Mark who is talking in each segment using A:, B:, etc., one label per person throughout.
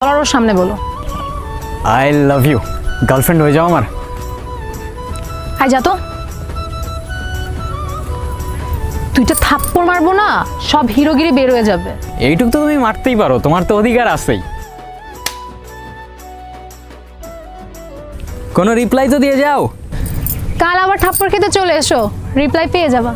A: বলার ওর সামনে বলো।
B: আই লাভ ইউ গার্লফ্রেন্ড হয়ে যাও আমার।
A: আয় যা তো। তুইটা থাপ্পড় মারবো না সব হিরোগিরি বের হয়ে যাবে।
B: এইটুক তো তুমি মারতেই পারো তোমার তো অধিকার আছেই। কোনো রিপ্লাই তো দিয়ে যাও।
A: কাল আবার থাপ্পড় খেতে চলে এসো রিপ্লাই পেয়ে যাবা।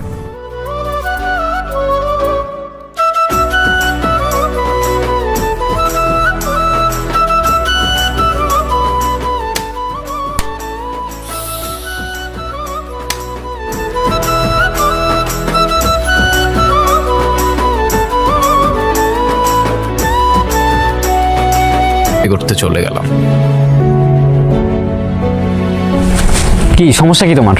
C: করতে চলে গেলাম।
B: কি সমস্যা কি তোমার?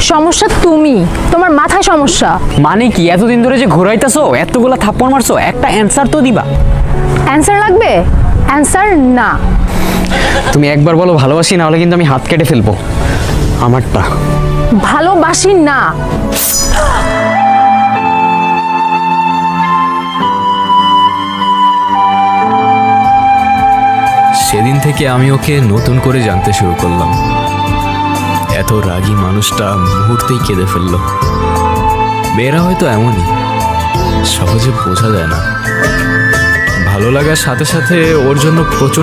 A: সমস্যা তুমি। তোমার মাথায় সমস্যা।
B: মানে কি এতদিন ধরে যে ঘুরাইতেছো এতগুলা থাপ্পড় মারছো একটা অ্যান্সার তো দিবা।
A: অ্যান্সার লাগবে? অ্যান্সার না।
B: তুমি একবার বলো ভালোবাসি না হলে কিন্তু আমি হাত কেটে ফেলব। আমারটা।
A: ভালোবাসি না।
C: সেদিন থেকে আমি ওকে নতুন করে জানতে শুরু করলাম। এত রাগী মানুষটা মুহূর্তেই কেঁদে ফেলল। মেয়েরা হয়তো এমনই, সহজে বোঝা যায় না। ভালো লাগার সাথে সাথে ওর জন্য প্রচণ্ড